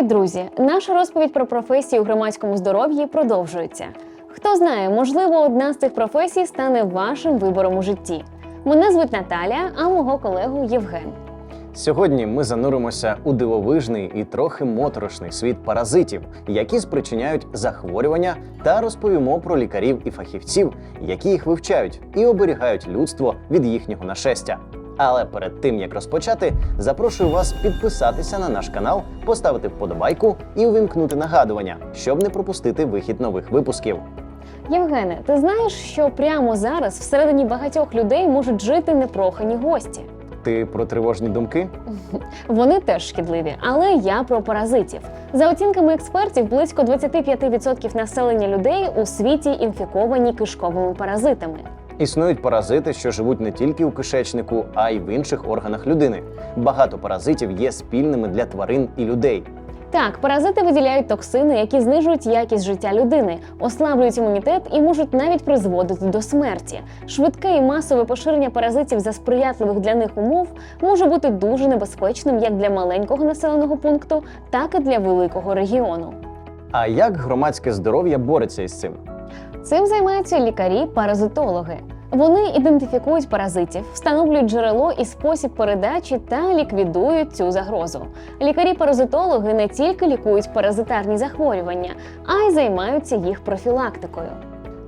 Привіт, друзі! Наша розповідь про професії у громадському здоров'ї продовжується. Хто знає, можливо, одна з цих професій стане вашим вибором у житті. Мене звуть Наталя, а мого колегу Євген. Сьогодні ми зануримося у дивовижний і трохи моторошний світ паразитів, які спричиняють захворювання, та розповімо про лікарів і фахівців, які їх вивчають і оберігають людство від їхнього нашестя. Але перед тим як розпочати, запрошую вас підписатися на наш канал, поставити вподобайку і увімкнути нагадування, щоб не пропустити вихід нових випусків. Євгене, ти знаєш, що прямо зараз всередині багатьох людей можуть жити непрохані гості. Ти про тривожні думки? Вони теж шкідливі, але я про паразитів. За оцінками експертів, близько 25% населення людей у світі інфіковані кишковими паразитами. Існують паразити, що живуть не тільки у кишечнику, а й в інших органах людини. Багато паразитів є спільними для тварин і людей. Так, паразити виділяють токсини, які знижують якість життя людини, ослаблюють імунітет і можуть навіть призводити до смерті. Швидке і масове поширення паразитів за сприятливих для них умов може бути дуже небезпечним як для маленького населеного пункту, так і для великого регіону. А як громадське здоров'я бореться із цим? Цим займаються лікарі-паразитологи. Вони ідентифікують паразитів, встановлюють джерело і спосіб передачі та ліквідують цю загрозу. Лікарі-паразитологи не тільки лікують паразитарні захворювання, а й займаються їх профілактикою.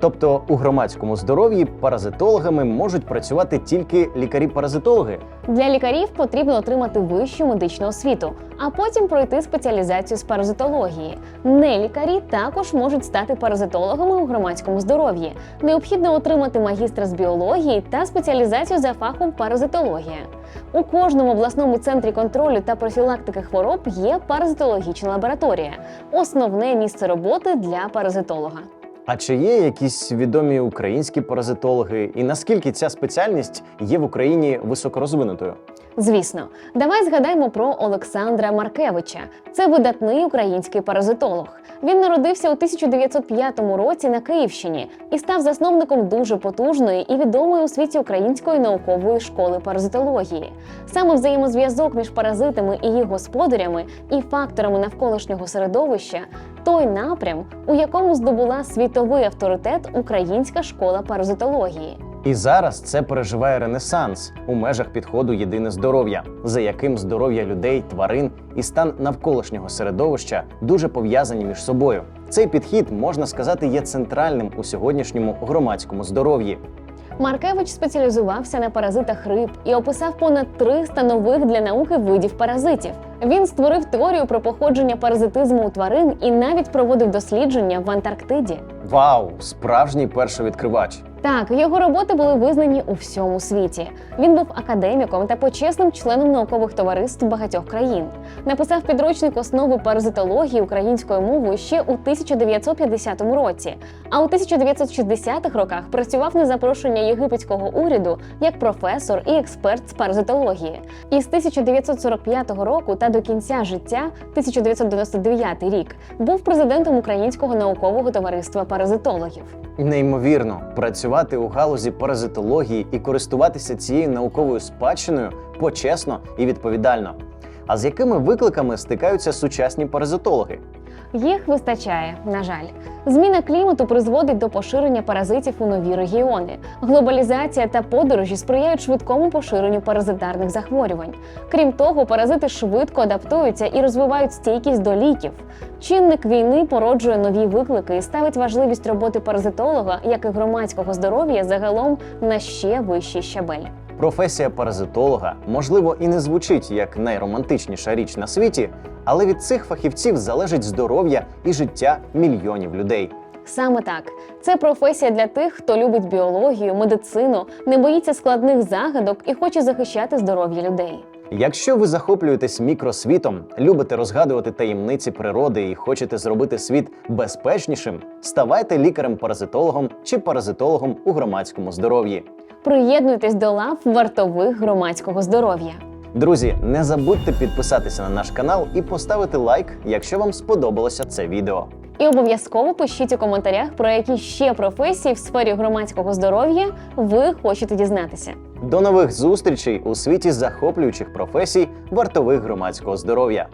Тобто у громадському здоров'ї паразитологами можуть працювати тільки лікарі-паразитологи. Для лікарів потрібно отримати вищу медичну освіту, а потім пройти спеціалізацію з паразитології. Не лікарі також можуть стати паразитологами у громадському здоров'ї. Необхідно отримати магістра з біології та спеціалізацію за фахом паразитологія. У кожному обласному центрі контролю та профілактики хвороб є паразитологічна лабораторія, основне місце роботи для паразитолога. А чи є якісь відомі українські паразитологи, і наскільки ця спеціальність є в Україні високорозвинутою? Звісно, давай згадаємо про Олександра Маркевича. Це видатний український паразитолог. Він народився у 1905 році на Київщині і став засновником дуже потужної і відомої у світі української наукової школи паразитології. Саме взаємозв'язок між паразитами і їх господарями і факторами навколишнього середовища той напрям, у якому здобула світовий авторитет українська школа паразитології. І зараз це переживає ренесанс у межах підходу єдине здоров'я, за яким здоров'я людей, тварин і стан навколишнього середовища дуже пов'язані між собою. Цей підхід можна сказати є центральним у сьогоднішньому громадському здоров'ї. Маркевич спеціалізувався на паразитах риб і описав понад 300 нових для науки видів паразитів. Він створив теорію про походження паразитизму у тварин і навіть проводив дослідження в Антарктиді. Вау, справжній першовідкривач! Так, його роботи були визнані у всьому світі. Він був академіком та почесним членом наукових товариств багатьох країн. Написав підручник основи паразитології українською мовою ще у 1950 році. А у 1960-х роках працював на запрошення єгипетського уряду як професор і експерт з паразитології. І з 1945 року та до кінця життя, 1999 рік, був президентом Українського наукового товариства паразитологів. Неймовірно, працювати у галузі паразитології і користуватися цією науковою спадщиною почесно і відповідально. А з якими викликами стикаються сучасні паразитологи? Їх вистачає, на жаль. Зміна клімату призводить до поширення паразитів у нові регіони. Глобалізація та подорожі сприяють швидкому поширенню паразитарних захворювань. Крім того, паразити швидко адаптуються і розвивають стійкість до ліків. Чинник війни породжує нові виклики і ставить важливість роботи паразитолога, як і громадського здоров'я загалом на ще вищий щабель. Професія паразитолога, можливо, і не звучить як найромантичніша річ на світі, але від цих фахівців залежить здоров'я і життя мільйонів людей. Саме так, це професія для тих, хто любить біологію, медицину, не боїться складних загадок і хоче захищати здоров'я людей. Якщо ви захоплюєтесь мікросвітом, любите розгадувати таємниці природи і хочете зробити світ безпечнішим, ставайте лікарем-паразитологом чи паразитологом у громадському здоров'ї. Приєднуйтесь до лав вартових громадського здоров'я. Друзі, не забудьте підписатися на наш канал і поставити лайк, якщо вам сподобалося це відео. І обов'язково пишіть у коментарях, про які ще професії в сфері громадського здоров'я ви хочете дізнатися. До нових зустрічей у світі захоплюючих професій вартових громадського здоров'я.